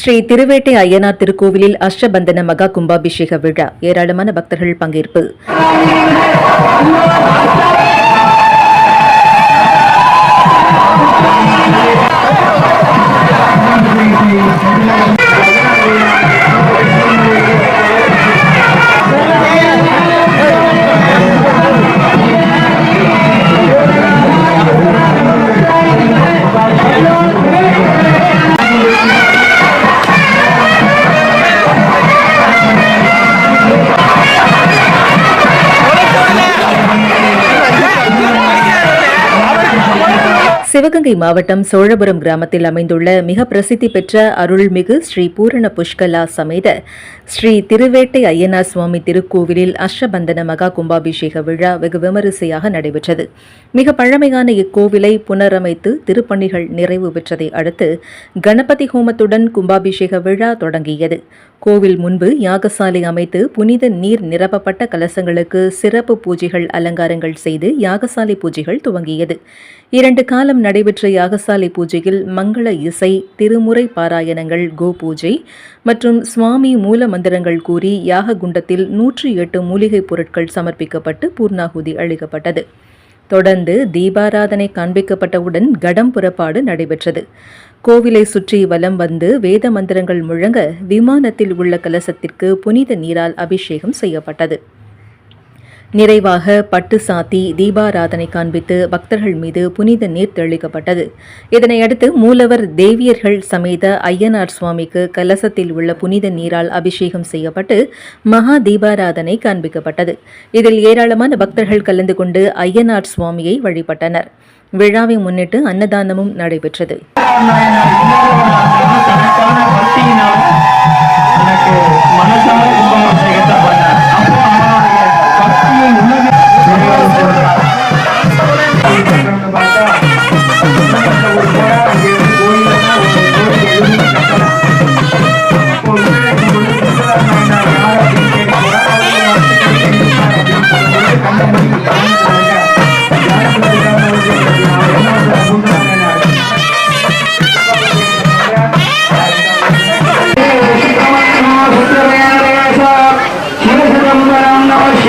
ஸ்ரீ திருவேட்டை ஐயனார் திருக்கோவிலில் அஷ்டபந்தன மகா கும்பாபிஷேக விழா. ஏராளமான பக்தர்கள் பங்கேற்பு. சிவகங்கை மாவட்டம் சோழபுரம் கிராமத்தில் அமைந்துள்ள மிக பிரசித்தி பெற்ற அருள்மிகு ஸ்ரீ பூரண புஷ்கலா சமேத ஸ்ரீ திருவேட்டை ஐயனார் சுவாமி திருக்கோவிலில் அஷ்டபந்தன மகா கும்பாபிஷேக விழா வெகு விமரிசையாக நடைபெற்றது. மிக பழமையான இக்கோவிலை புனரமைத்து திருப்பணிகள் நிறைவு பெற்றதை அடுத்து கணபதி ஹோமத்துடன் கும்பாபிஷேக விழா தொடங்கியது. கோவில் முன்பு யாகசாலை அமைத்து புனித நீர் நிரப்பப்பட்ட கலசங்களுக்கு சிறப்பு பூஜைகள் அலங்காரங்கள் செய்து யாகசாலை பூஜைகள் துவங்கியது. இரண்டு காலம் நடைபெற்ற யாகசாலை பூஜையில் மங்கள இசை திருமுறை பாராயணங்கள் கோ பூஜை மற்றும் சுவாமி மூல மந்திரங்கள் கூறி யாக குண்டத்தில் நூற்றி எட்டு மூலிகைப் பொருட்கள் சமர்ப்பிக்கப்பட்டு பூர்ணாகுதி அளிக்கப்பட்டது. தொடர்ந்து தீபாராதனை காண்பிக்கப்பட்டவுடன் கடம் புறப்பாடு நடைபெற்றது. கோவிலை சுற்றி வலம் வந்து வேத மந்திரங்கள் முழங்க விமானத்தில் உள்ள கலசத்திற்கு புனித நீரால் அபிஷேகம் செய்யப்பட்டது. நிறைவாக பட்டு சாத்தி தீபாராதனை காண்பித்து பக்தர்கள் மீது புனித நீர் தெளிக்கப்பட்டது. இதனையடுத்து மூலவர் தேவியர்கள் சமேத ஐயனார் சுவாமிக்கு கலசத்தில் உள்ள புனித நீரால் அபிஷேகம் செய்யப்பட்டு மகா தீபாராதனை காண்பிக்கப்பட்டது. இதில் ஏராளமான பக்தர்கள் கலந்து கொண்டு ஐயனார் சுவாமியை வழிபட்டனர். விழாவை முன்னிட்டு அன்னதானமும் நடைபெற்றது.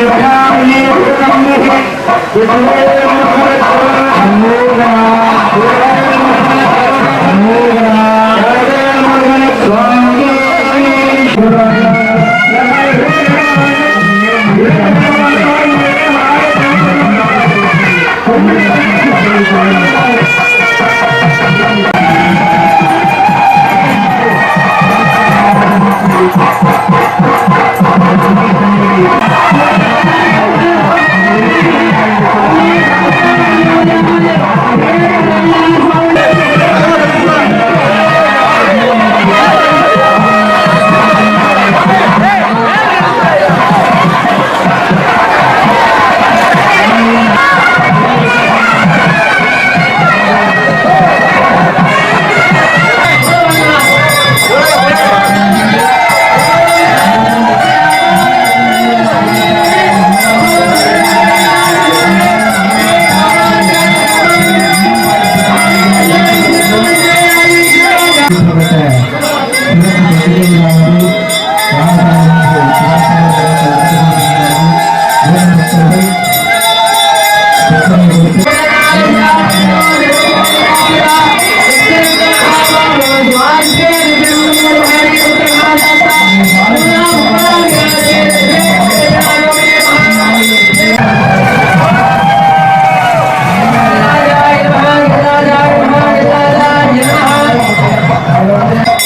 Thank you.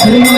You.